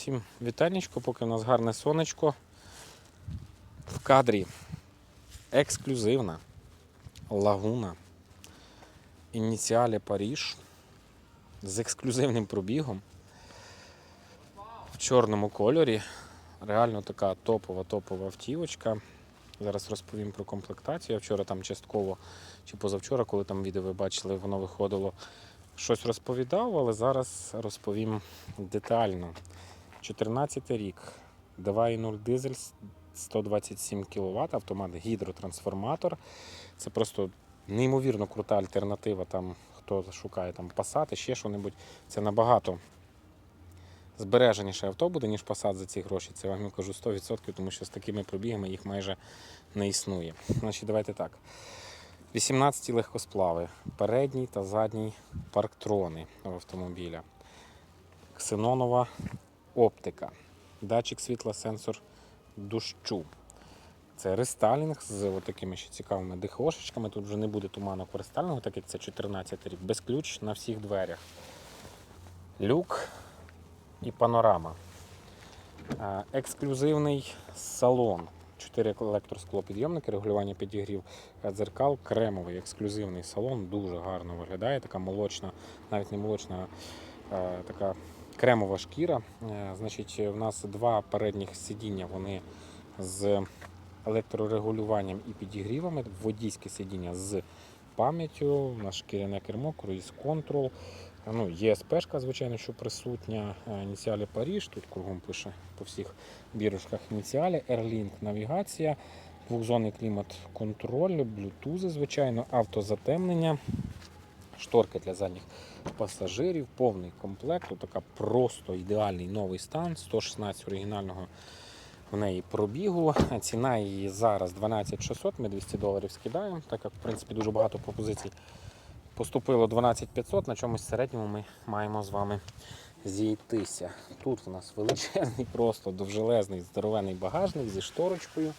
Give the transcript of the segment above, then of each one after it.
всім вітанечко, поки в нас гарне сонечко. В кадрі ексклюзивна лагуна. Ініціалі Паріж з ексклюзивним пробігом в чорному кольорі. Реально така топова топова автівочка. Зараз розповім про комплектацію. Я вчора там частково чи позавчора, коли там відео ви бачили, воно виходило, щось розповідав, але зараз розповім детально. 14 рік, 2.0 дизель, 127 кВт, автомат гідротрансформатор. Це просто неймовірно крута альтернатива. Там, хто шукає там Passat, ще що-небудь. Це набагато збереженіше авто буде, ніж Passat за ці гроші. Це вам кажу 100%, тому що з такими пробігами їх майже не існує. Значить, давайте так. 18 легкосплави, передній та задній парктрони автомобіля, ксенонова оптика, датчик світла, сенсор дощу. Це рестайлінг з такими ще цікавими дихошечками. Тут вже не буде туманок рестайлінгу, так як це 14 рік, без ключ на всіх дверях. Люк і панорама. Ексклюзивний салон. 4 електросклопідйомники, регулювання підігрів дзеркал, кремовий ексклюзивний салон, дуже гарно виглядає. Така молочна, навіть не молочна, така кремова шкіра. Е, Значить, в нас два передніх сидіння, вони з електрорегулюванням і підігрівами, водійське сидіння з пам'яттю, у нас шкіряне кермо, круїз контрол. Ну, ЄСПшка, звичайно, що присутня. Е, Ініціалі Паріж, тут кругом пише по всіх бірочках ініціалі, Airlink навігація, двохзонний клімат контроль, блютузи, звичайно, автозатемнення, шторки для задніх пасажирів, повний комплект. Така просто ідеальний новий стан, 116 оригінального в неї пробігу. Ціна її зараз 12 600, ми 200 доларів скидаємо, так як в принципі дуже багато пропозицій поступило 12 500, на чомусь середньому ми маємо з вами зійтися. Тут у нас величезний, просто довжелезний здоровений багажник зі шторочкою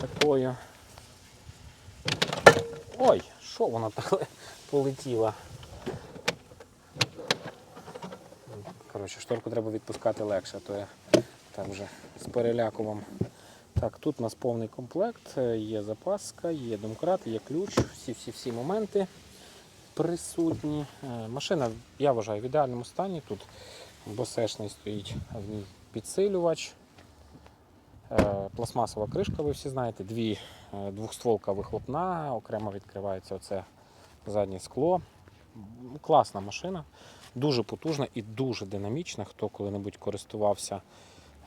такою. Ой, що вона так полетіла? Коротше, шторку треба відпускати легше, то я так вже з переляку Так, тут у нас повний комплект, е, є запаска, є домкрат, є ключ, всі-всі-всі моменти присутні. Е, Машина, я вважаю, в ідеальному стані. Тут босешний стоїть в ній підсилювач. Е, Пластмасова кришка, ви всі знаєте, дві е, двохстволка вихлопна, окремо відкривається оце заднє скло. Класна машина, дуже потужна і дуже динамічна. Хто коли-небудь користувався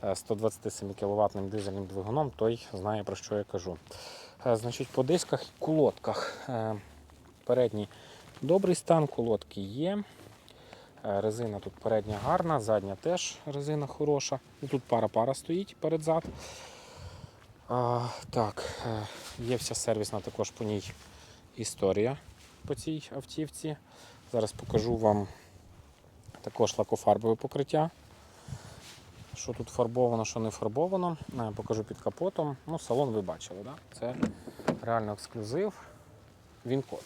е, 127 кВт дизельним двигуном, той знає про що я кажу. Е, Значить, по дисках і колодках. Е, Передній добрий стан, колодки є. Е, Резина тут передня гарна, задня теж резина хороша. Тут пара-пара стоїть перед-зад. Так, е, є вся сервісна також по ній історія по цій автівці. Зараз покажу вам також лакофарбове покриття. Що тут фарбовано, що не фарбовано. Е, Покажу під капотом. Ну, салон ви бачили, да? це реально ексклюзив. Він код.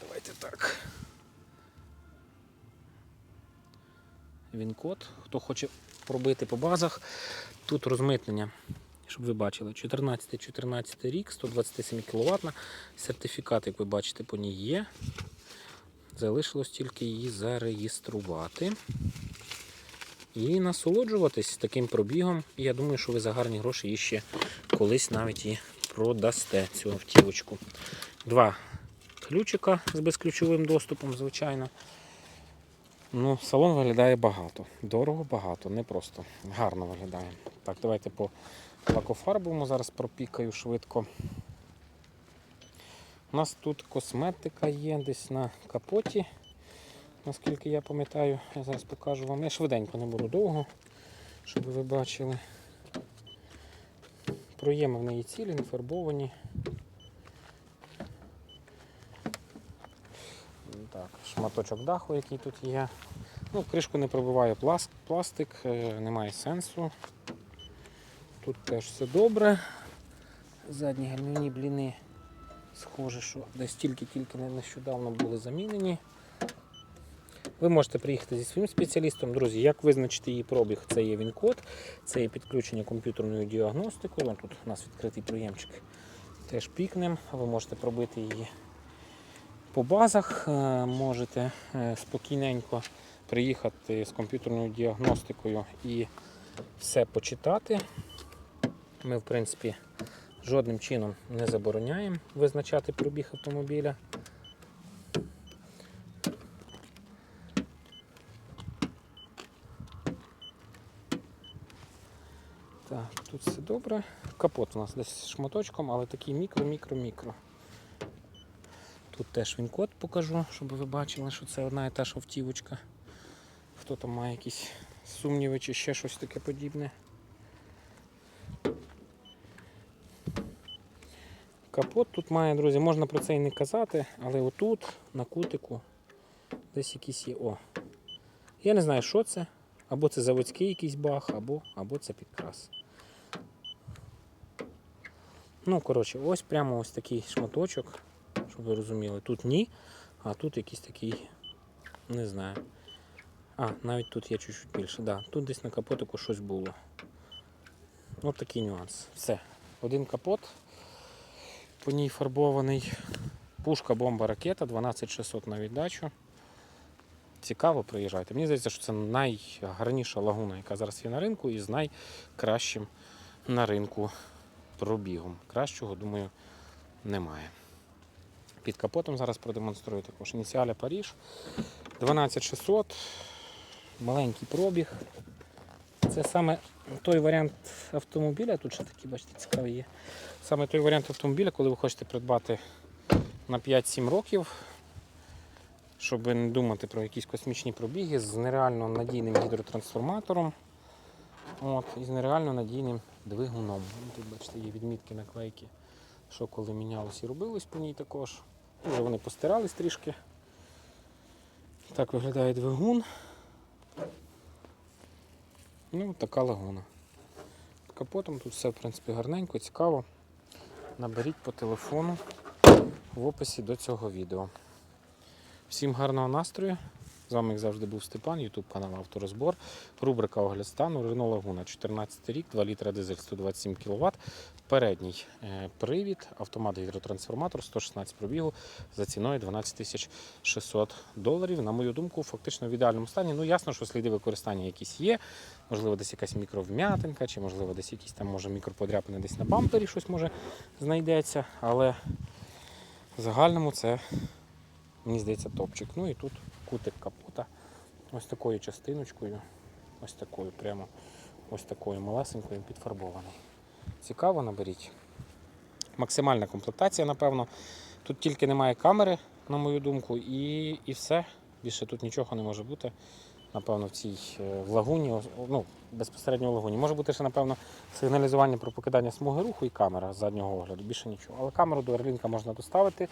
Давайте так. Він код. Хто хоче пробити по базах, тут розмитнення, щоб ви бачили, 14-14 рік, 127 кВт. Сертифікат, як ви бачите, по ній є. Залишилось тільки її зареєструвати. І насолоджуватись таким пробігом. І я думаю, що ви за гарні гроші її ще колись навіть і продасте цю автівочку. Два ключика з безключовим доступом, звичайно. Ну, салон виглядає багато. Дорого багато, не просто. Гарно виглядає. Так, давайте по лакофарбовому зараз пропікаю швидко. У нас тут косметика є десь на капоті. Наскільки я пам'ятаю, я зараз покажу вам. Я швиденько не буду довго, щоб ви бачили. Проєми в неї цілі, не фарбовані. Так, шматочок даху, який тут є. Ну, кришку не пробиває пластик, е, немає сенсу. Тут теж все добре. Задні гальмівні бліни схоже, що десь тільки-тільки нещодавно були замінені. Ви можете приїхати зі своїм спеціалістом. Друзі, як визначити її пробіг? Це є він-код, це є підключення комп'ютерною діагностикою. Тут у нас відкритий приємчик. Теж пікнем. Ви можете пробити її по базах. Е, Можете е, спокійненько приїхати з комп'ютерною діагностикою і все почитати. Ми, в принципі, жодним чином не забороняємо визначати пробіг автомобіля. Так, тут все добре. Капот у нас десь шматочком, але такий мікро-мікро-мікро. Тут теж він код покажу, щоб ви бачили, що це одна і та ж автівочка. Хто там має якісь сумніви чи ще щось таке подібне. Капот тут має, друзі, можна про це і не казати, але отут, на кутику, десь якийсь є. О. Я не знаю, що це. Або це заводський якийсь баг, або, або це підкрас. Ну, коротше, ось прямо ось такий шматочок, щоб ви розуміли. Тут ні, а тут якийсь такий, не знаю. А, навіть тут є чуть-чуть більше. Да, тут десь на капотику щось було. Ось такий нюанс. Все. Один капот. По ній фарбований. Пушка, бомба, ракета, 12600 на віддачу. Цікаво, приїжджайте. Мені здається, що це найгарніша лагуна, яка зараз є на ринку, і з найкращим на ринку пробігом. Кращого, думаю, немає. Під капотом зараз продемонструю також. Ініціаля Паріж 12600. Маленький пробіг. Це саме той варіант автомобіля, тут ще такі, бачите, цікаві є. Саме той варіант автомобіля, коли ви хочете придбати на 5-7 років, щоб не думати про якісь космічні пробіги з нереально надійним гідротрансформатором от, і з нереально надійним двигуном. Тут, бачите, є відмітки наклейки, що коли мінялось і робилось по ній також. Вже вони постирались трішки. Так виглядає двигун. Ну, така лагуна. Капотом тут все в принципі гарненько, цікаво. Наберіть по телефону в описі до цього відео. Всім гарного настрою. З вами, як завжди, був Степан, YouTube канал Авторозбор. Рубрика Огляд стану. Рено Лагуна, 14 рік, 2 літра дизель 127 кВт. Передній е, привід, автомат гідротрансформатор, 116 пробігу за ціною 12 600 доларів. На мою думку, фактично в ідеальному стані. Ну, ясно, що сліди використання якісь є. Можливо, десь якась мікровм'ятинка, чи можливо десь якісь там може мікроподряпини десь на бампері щось може знайдеться. Але в загальному це мені здається, топчик. Ну і тут кутик капота. Ось такою частиночкою. Ось такою, прямо ось такою малесенькою підфарбованою. Цікаво, наберіть. Максимальна комплектація, напевно. Тут тільки немає камери, на мою думку, і, і все. Більше тут нічого не може бути. Напевно, в цій е, в лагуні, ну, безпосередньо в лагуні. Може бути ще, напевно, сигналізування про покидання смуги руху і камера з заднього огляду. Більше нічого. Але камеру до Airlink можна доставити.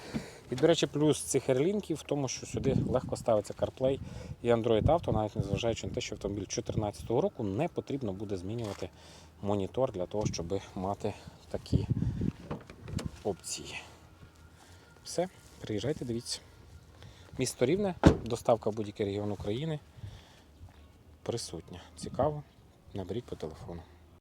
І, до речі, плюс цих Airlink в тому, що сюди легко ставиться CarPlay і Android Auto, навіть незважаючи на те, що автомобіль 2014 року не потрібно буде змінювати монітор для того, щоб мати такі опції. Все, приїжджайте, дивіться. Місто Рівне, доставка в будь-який регіон України присутня. Цікаво, наберіть по телефону.